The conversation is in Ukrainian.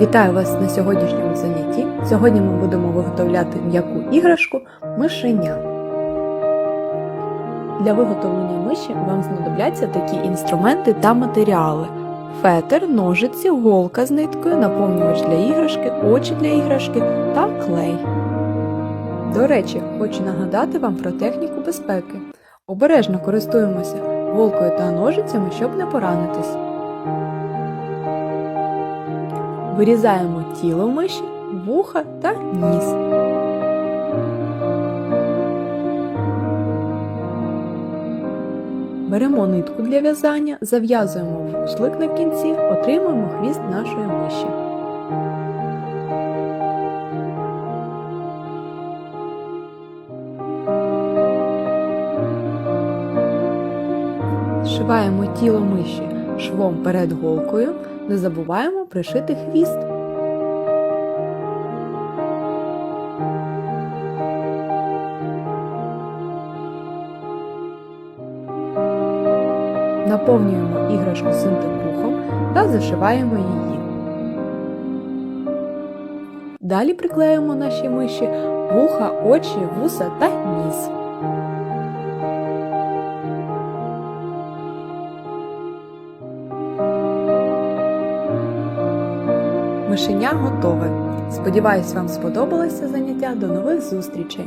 Вітаю вас на сьогоднішньому занятті. Сьогодні ми будемо виготовляти м'яку іграшку мишеня. Для виготовлення миші вам знадобляться такі інструменти та матеріали: фетр, ножиці, голка з ниткою, наповнювач для іграшки, очі для іграшки та клей. До речі, хочу нагадати вам про техніку безпеки. Обережно користуємося голкою та ножицями, щоб не поранитись. Вирізаємо тіло миші, вуха та ніс. Беремо нитку для в'язання, зав'язуємо вузлик на кінці, отримуємо хвіст нашої миші. Зшиваємо тіло миші швом перед голкою, не забуваємо пришити хвіст. Наповнюємо іграшку синтепухом та зашиваємо її. Далі приклеїмо наші миші вуха, очі, вуса та ніс. Мишеня готове. Сподіваюсь, вам сподобалося заняття. До нових зустрічей!